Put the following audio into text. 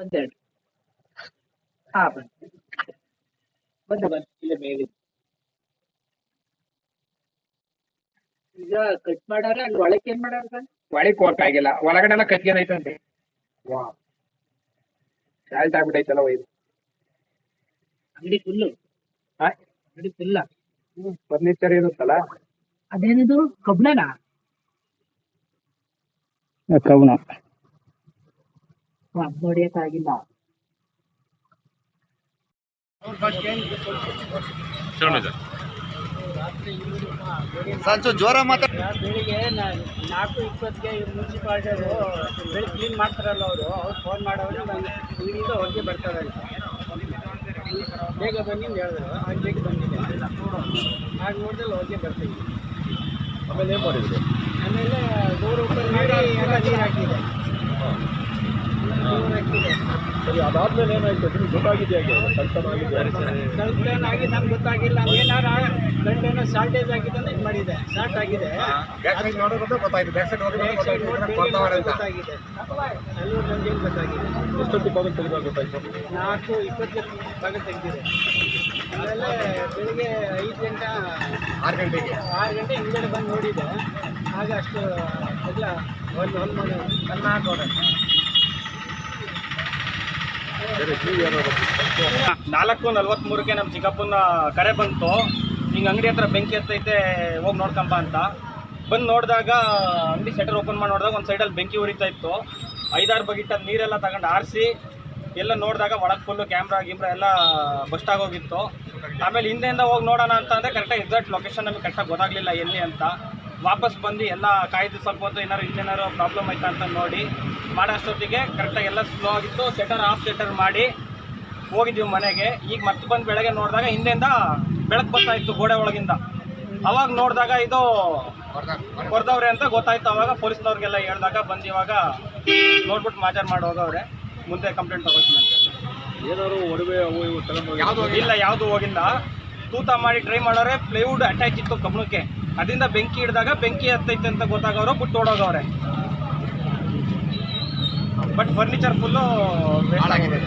ಒಂದೆರಡು. ಹಾ ಬಂತು. ಬಂದು ಬನ್ನಿ ಇಲ್ಲೇ ಮೇಲೆ. ಈಗ ಕಟ್ ಮಾಡಾರ? ಅಲ್ಲಿ ಒಳಕ್ಕೆ ಏನ್ ಮಾಡಾರ ಸರ್? ಒಳಗೆ ಕೋರ್ಕ್ ಆಗಿಲ್ಲ. ಒಳಗಡೆ ಎಲ್ಲ ಕಟ್ಗೆನೈತಂತೆ ವಾ ಶಾಲ್ಟ್ ಆಗ್ಬಿಟ್ಟೈತಲ್ಲ ಒಯ್ದು. ಅಂಗಡಿ ಫುಲ್ಲು ಹಾ? ಅಂಗಡಿ ಫುಲ್ಲ ಫರ್ನಿಚರ್ ಇರುತ್ತಲ್ಲ ಅದೇನಿದು? ಕಬ್ಣನಾ? ಕವನ ಅದ್ ನೋಡಿಯಕ್ಕಾಗಿಲ್ಲ ಸಂಚು ಜೋರ ಮಾತಾಡ ಬೆಳಿಗ್ಗೆ ನಾಲ್ಕು ಇಪ್ಪತ್ತಿಗೆ ಮುನ್ಸಿಪಾಲ್ಟಿಯವರು ಬೆಳಿಗ್ಗೆ ಕ್ಲೀನ್ ಮಾಡ್ತಾರಲ್ಲ ಅವರು ಅವ್ರು ಫೋನ್ ಮಾಡೋರು ನಾನು ಇಲ್ಲಿಂದ ಹೊರಗೆ ಬರ್ತಾರೆ ಅಂತ. ಬೇಗ ಬನ್ನಿ ಅಂತ ಹೇಳಿದ್ರು. ಹಾಗೆ ಬೇಗ ಬಂದಿದೆ ಹಾಗೆ ನೋಡಿದ್ರೆ ಹೊರಗೆ ಬರ್ತೀನಿ. ಆಮೇಲೆ ಏನು ಮಾಡಿದ್ರು? ಆಮೇಲೆ ಡೋರ್ ಓಪನ್ ಮಾಡಿ ಎಲ್ಲ ನೀರು ಹಾಕಿದೆ ನೀರು ಹಾಕಿದೆ ಅದಾದ್ಮೇಲೆ ಏನಾಯ್ತು? ನಿಮ್ಗೆ ಗೊತ್ತಾಗಿದೆ ಹೇಗೆ? ಕಳ್ತನ ಆಗಿದೆ ಕಳ್ತನ ಆಗಿ ನಮ್ಗೆ ಗೊತ್ತಾಗಿಲ್ಲ. ಏನಾರ ಗಂಟೆನೋ ಶಾರ್ಟೇಜ್ ಆಗಿದೆ ಅಂತ ಇದು ಮಾಡಿದೆ. ಶಾರ್ಟ್ ಆಗಿದೆ. ಗೊತ್ತಾಗಿದೆ. ನನಗೆ ಗೊತ್ತಾಗಿದೆ? ಎಷ್ಟೊತ್ತಿಗೆ ಹೋಗಿ ತೆಗೆದಾಗ ಗೊತ್ತಾಯ್ತು ನಾಲ್ಕು ಇಪ್ಪತ್ತು ಭಾಗ ತೆಗೆದಿದೆ. ಆಮೇಲೆ ಬೆಳಿಗ್ಗೆ ಐದು ಗಂಟೆ ಆರು ಗಂಟೆಗೆ? ಆರು ಗಂಟೆ ಹಿಂದ್ಗಡೆ ಬಂದು ನೋಡಿದೆ. ಆಗ ಅಷ್ಟು ಎಲ್ಲ ಒಂದು ಒಂದು ಮಾಡಿ ಕನ್ನ ಹಾಕೋಣ ನಾಲ್ಕು ನಲ್ವತ್ಮೂರಕ್ಕೆ ನಮ್ಮ ಚಿಕ್ಕಪ್ಪನ ಕರೆ ಬಂತು. ಹಿಂಗೆ ಅಂಗಡಿ ಹತ್ರ ಬೆಂಕಿ ಎತ್ತೈತೆ ಹೋಗಿ ನೋಡ್ಕೊಂಬ ಅಂತ. ಬಂದು ನೋಡಿದಾಗ, ಅಂಗಡಿ ಶಟರ್ ಓಪನ್ ಮಾಡಿ ನೋಡಿದಾಗ ಒಂದು ಸೈಡಲ್ಲಿ ಬೆಂಕಿ ಉರಿತಾ ಇತ್ತು. ಐದಾರು ಬಗಿಟ್ ನೀರೆಲ್ಲ ತಗೊಂಡು ಆರಿಸಿ, ಎಲ್ಲ ನೋಡಿದಾಗ ಒಳಗೆ ಫುಲ್ಲು ಕ್ಯಾಮ್ರಾ ಗಿಮ್ರಾ ಎಲ್ಲ ಬಸ್ಟ್ ಆಗೋಗಿತ್ತು. ಆಮೇಲೆ ಹಿಂದೆಯಿಂದ ಹೋಗಿ ನೋಡೋಣ ಅಂತ ಅಂದರೆ ಕರೆಕ್ಟಾಗಿ ಎಕ್ಸಾಕ್ಟ್ ಲೊಕೇಶನ್ ನಮಗೆ ಕರೆಕ್ಟಾಗಿ ಗೊತ್ತಾಗಲಿಲ್ಲ ಎಲ್ಲಿ ಅಂತ. ವಾಪಸ್ ಬಂದು ಎಲ್ಲ ಕಾಯ್ದು ಸ್ವಲ್ಪ ಹೊತ್ತು ಏನಾರು ಇನ್ನೇನಾರು ಪ್ರಾಬ್ಲಮ್ ಆಯ್ತಾ ಅಂತ ನೋಡಿ ಮಾಡೋ ಅಷ್ಟೊತ್ತಿಗೆ ಕರೆಕ್ಟಾಗಿ ಎಲ್ಲ ಸ್ಲೋ ಆಗಿತ್ತು. ಶಟರ್ ಆಫ್ ಸೆಟರ್ ಮಾಡಿ ಹೋಗಿದ್ದೀವಿ ಮನೆಗೆ. ಈಗ ಮತ್ತೆ ಬಂದು ಬೆಳಗ್ಗೆ ನೋಡಿದಾಗ ಹಿಂದೆಯಿಂದ ಬೆಳಕು ಬರ್ತಾ ಇತ್ತು ಗೋಡೆ ಒಳಗಿಂದ. ಅವಾಗ ನೋಡಿದಾಗ ಇದು ಹೊರದವ್ರೆ ಅಂತ ಗೊತ್ತಾಯ್ತು. ಅವಾಗ ಪೊಲೀಸ್ನವ್ರಿಗೆಲ್ಲ ಹೇಳಿದಾಗ ಬಂದು ಇವಾಗ ನೋಡ್ಬಿಟ್ಟು ಮಾಜಾರ್ ಮಾಡಿ ಹೋಗವ್ರೆ ಮುಂದೆ ಕಂಪ್ಲೇಂಟ್ ತಗೋತೀನಿ ಅಂತ. ಏನಾದ್ರು ಇಲ್ಲ ಯಾವುದು ಹೋಗಿಲ್ಲ. ತೂತ ಮಾಡಿ ಟ್ರೈ ಮಾಡೋರೆ ಪ್ಲೇವುಡ್ ಅಟ್ಯಾಚ್ ಇತ್ತು ಕಬ್ಬಣಕ್ಕೆ ಅದರಿಂದ ಬೆಂಕಿ ಹಿಡಿದಾಗ ಬೆಂಕಿ ಹತ್ತೈತೆ ಅಂತ ಗೊತ್ತಾಗೋರು ಬಿಟ್ಟು ಓಡೋಗವ್ರೆ. ಬಟ್ ಫರ್ನಿಚರ್ ಫುಲ್ಲು ಹಾಳಾಗಿದೆ.